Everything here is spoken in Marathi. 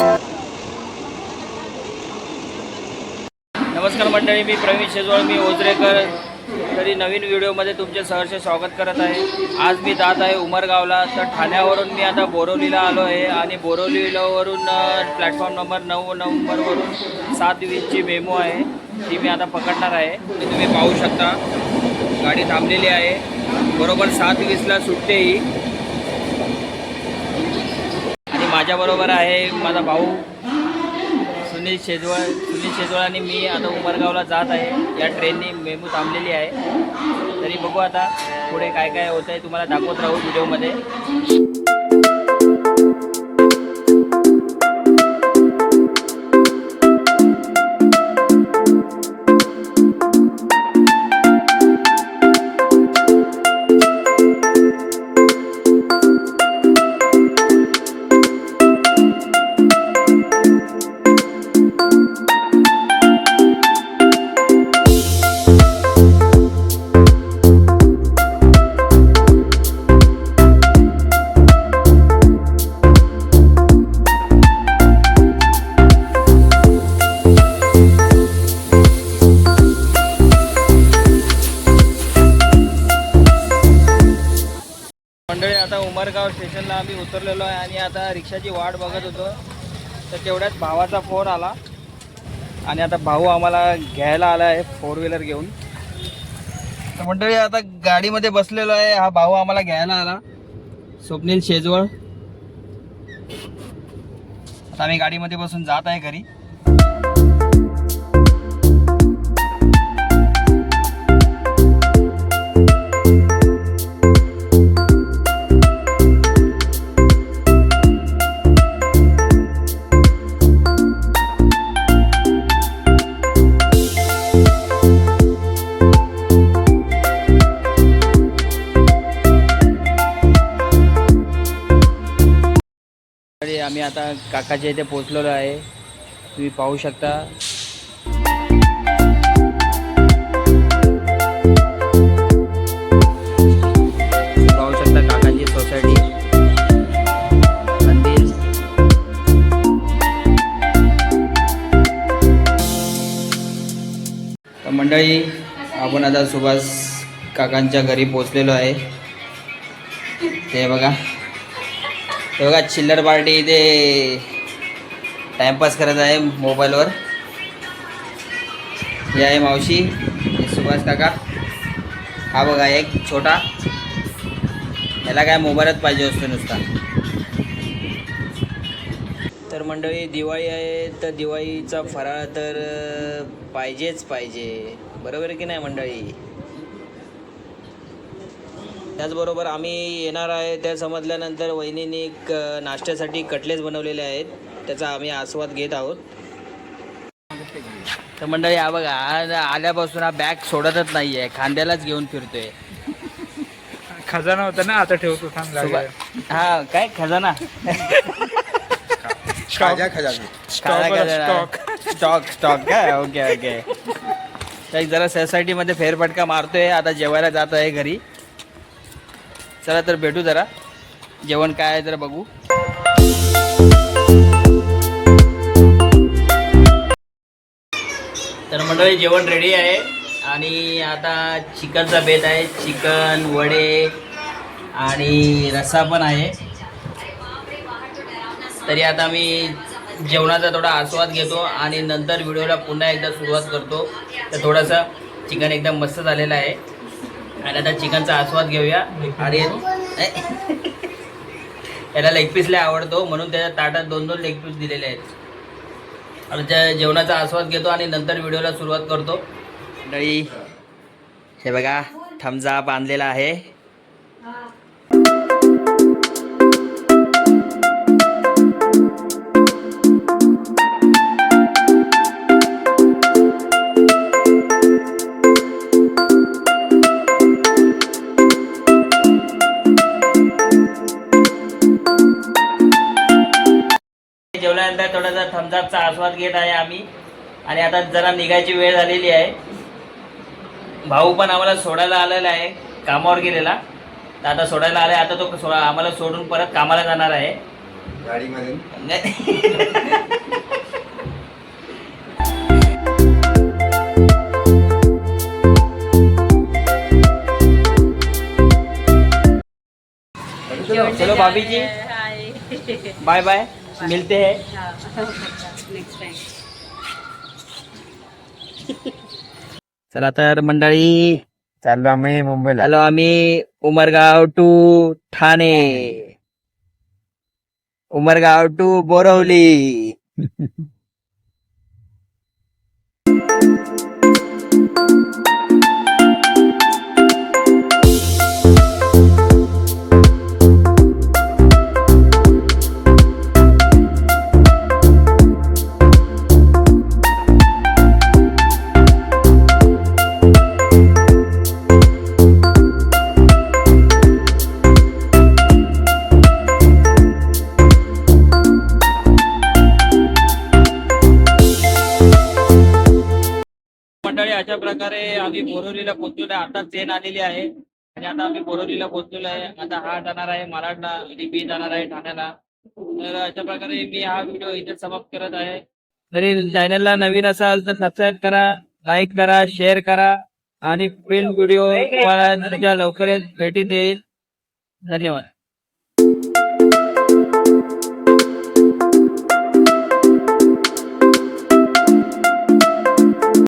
नमस्कार मंडळी मी प्रवीण शेजवळ मी ओजरेकर तरी नवीन व्हिडिओमध्ये तुमचे सहर्ष स्वागत करत आहे. आज मी जात आहे उमरगावला. तर ठाण्यावरून मी आता बोरवलीला आलो आहे आणि बोरवलीवरून प्लॅटफॉर्म नंबर नऊ नंबरवरून सात वीसची मेमो आहे. ती मी आता पकडणार आहे. तुम्ही पाहू शकता. गाडी थांबलेली आहे. बरोबर सात वीसला सुटते ही आणि माझ्याबरोबर आहे माझा भाऊ सुनील शेजवळ सुनील शेजवळ आणि मी आता उमरगावला जात आहे. या ट्रेननी मेमू थांबलेली आहे. तरी बघू आता पुढे काय काय होतं आहे तुम्हाला दाखवत राहू व्हिडिओमध्ये. मंडळी आता उमरगाव स्टेशनला आम्ही उतरलेलो आहे आणि आता रिक्षाची वाट बघत होतो. तर तेवढ्यात भावाचा फोन आला. आणि आता भाऊ आम्हाला घ्यायला आला आहे फोर व्हीलर घेऊन. तर मंडळी आता गाडीमध्ये बसलेलो आहे. हा भाऊ आम्हाला घ्यायला आला. स्वप्नील शेजवळ. आता आम्ही गाडीमध्ये बसून जात आहे घरी. आम्ही आता काकाच्या इथे पोचलेलो आहे. तुम्ही पाहू शकता. तुम्ही पाहू शकता काकांची सोसायटी. मंदिर. तर मंडळी आपण आता सुभाष काकांच्या घरी पोचलेलो आहे. ते बघा. बघा चिल्लर पार्टी इथे टाइमपास करत आहे मोबाईलवर. हे आहे मावशी सुभाष काका. हा बघा एक छोटा. याला काय मोबाईलच पाहिजे असतो नुसता. तर मंडळी दिवाळी आहे तर दिवाळीचा फराळ तर पाहिजेच पाहिजे. बरोबर आहे की नाही मंडळी? त्याचबरोबर आम्ही येणार आहे त्या समजल्यानंतर वहिनीने एक नाश्त्यासाठी कटलेस बनवलेले आहेत त्याचा आम्ही आस्वाद घेत आहोत. तर मंडळी हा बघा आज आल्यापासून हा बॅग सोडतच नाही आहे खांद्यालाच घेऊन फिरतोय. खजाना होता ना आता ठेवतो थांब. हा काय? खजाना? खाजा खजाना. Stock वाला stock. स्टॉक स्टॉक काय? ओके ओके जरा सोसायटीमध्ये फेरफटका मारतोय आता जेवायला जात आहे घरी. चला तर भेटू जरा. जेवण काय आहे जरा बघू. तर मंडळी जेवण रेडी आहे. आणि आता चिकनचा बेत आहे. चिकन वडे आणि रस्सा पण आहे. तरी आता मी जेवणाचा थोडा आस्वाद घेतो आणि नंतर व्हिडिओला पुन्हा एकदा सुरुवात करतो. तर थोडासा चिकन एकदम मस्त झालेला आहे. आणि आता चिकनचा आस्वाद घेऊया. आणि याला लेग पीस लय आवडतो म्हणून त्याच्या ताटात दोन दोन लेग पीस दिलेले आहेत. आणि त्या जेवणाचा आस्वाद घेतो आणि नंतर व्हिडिओला सुरुवात करतो. मंडळी हे बघा थमजा बांधलेला आहे. जेवल्यानंतर थोडासा थम्सअपचा आस्वाद घेत आहे आम्ही. आणि आता जरा निघायची वेळ झालेली आहे. भाऊ पण आम्हाला सोडायला आलेला आहे कामावर गेलेला. तर आता सोडायला आला आता तो सो आम्हाला सोडून परत कामाला जाणार आहे. गाडीमध्ये. चलो भाभी जी बाय बाय मिलते हैं। नेक्स्ट टाइम चला तर मंडळी चाललो आम्ही मुंबईला. आलो आम्ही उमरगाव टू ठाणे. उमरगाव टू बोरवली. अशा प्रकारे आम्ही बोरवलीला पोहोचलेलो आहे. आता ट्रेन आलेली आहे. आणि आता आम्ही बोरवलीला पोहोचलेलो आहे. आता हा जाणार आहे मराठा आणि मी जाणार आहे ठाण्याला. तर अशा प्रकारे मी हा व्हिडिओ इथे समाप्त करत आहे. तरी चॅनलला नवीन असाल तर सबस्क्राईब करा लाईक करा शेअर करा आणि पुढील व्हिडिओ लवकरच भेटी देईल. धन्यवाद.